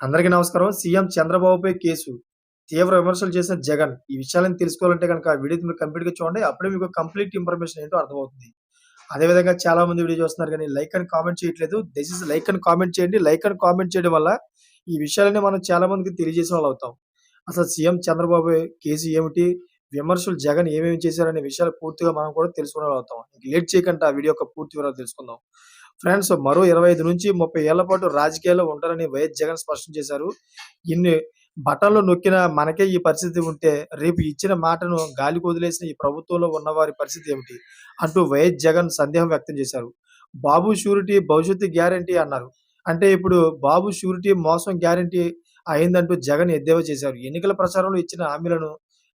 అందరికీ నమస్కారం. సీఎం చంద్రబాబుపై కేసు. తీవ్ర విమర్శలు చేసిన జగన్. ఈ విషయాలను తెలుసుకోవాలంటే గనక వీడియో మీరు కంప్లీట్‌గా చూడండి. అప్పుడే మీకు కంప్లీట్ ఇన్ఫర్మేషన్ ఏంటో అర్థమవుతుంది. అదే విధంగా చాలా మంది వీడియో చూస్తున్నారు కానీ లైక్ అండ్ కామెంట్ చేయట్లేదు. దయచేసి లైక్ అండ్ కామెంట్ చేయండి. లైక్ అండ్ కామెంట్ చేయడం వల్ల ఈ విషయాలని మనం చాలా మందికి తెలియజేసిన వాళ్ళు అవుతాం. అసలు సీఎం చంద్రబాబు కేసు ఏమిటి? విమర్శలు జగన్ ఏమేమి చేశారనే విషయాలు పూర్తిగా మనం కూడా తెలుసుకునే వాళ్ళు అవుతాం. లేట్ చేయకుండా ఆ వీడియో యొక్క పూర్తి వివరాలు తెలుసుకుందాం. ఫ్రెండ్స్ మరో 25 నుంచి 30 ఏళ్ళ పాటు రాజకీయాల్లో ఉంటారని వైఎస్ జగన్ స్పష్టం చేశారు. ఇన్ని బటన్లు నొక్కిన మనకే ఈ పరిస్థితి ఉంటే రేపు ఇచ్చిన మాటను గాలికి వదిలేసిన ఈ ప్రభుత్వంలో ఉన్నవారి పరిస్థితి ఏమిటి? అంటూ వైఎస్ జగన్ సందేహం వ్యక్తం చేశారు. బాబు షూరిటీ భవిష్యత్తు గ్యారంటీ అన్నారు. అంటే ఇప్పుడు బాబు షూరిటీ మోసం గ్యారంటీ అయిందంటూ జగన్ ఎద్దేవా చేశారు. ఎన్నికల ప్రచారంలో ఇచ్చిన హామీలను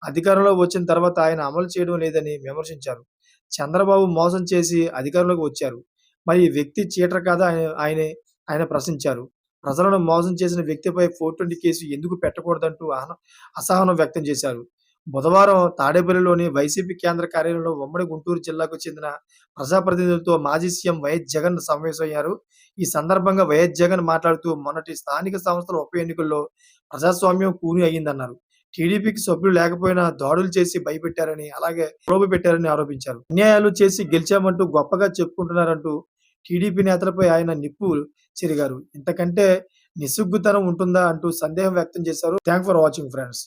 అధికారంలో వచ్చిన తర్వాత ఆయన అమలు చేయడం లేదని విమర్శించారు. చంద్రబాబు మోసం చేసి అధికారంలోకి వచ్చారు. మరి ఈ వ్యక్తి చీటర్ కాదా ఆయన ఆయనే ఆయన ప్రశ్నించారు. ప్రజలను మోసం చేసిన వ్యక్తిపై 420 కేసు ఎందుకు పెట్టకూడదంటూ అసహనం వ్యక్తం చేశారు. బుధవారం తాడేపల్లిలోని వైసీపీ కేంద్ర కార్యాలయంలో ఉమ్మడి గుంటూరు జిల్లాకు చెందిన ప్రజాప్రతినిధులతో మాజీ సీఎం వైఎస్ జగన్ సమావేశమయ్యారు. ఈ సందర్భంగా వైఎస్ జగన్ మాట్లాడుతూ మొన్నటి స్థానిక సంస్థల ఉప ఎన్నికల్లో ప్రజాస్వామ్యం కూని అయ్యిందన్నారు టీడీపీకి సభ్యులు లేకపోయినా దాడులు చేసి భయపెట్టారని, అలాగే పెట్టారని ఆరోపించారు. అన్యాయాలు చేసి గెలిచామంటూ గొప్పగా చెప్పుకుంటున్నారంటూ టీడీపీ నేతలపై ఆయన నిప్పు చెరిగారు. ఇంతకంటే నిస్సిగ్గుతనం ఉంటుందా అంటూ సందేహం వ్యక్తం చేశారు. Thank for watching friends.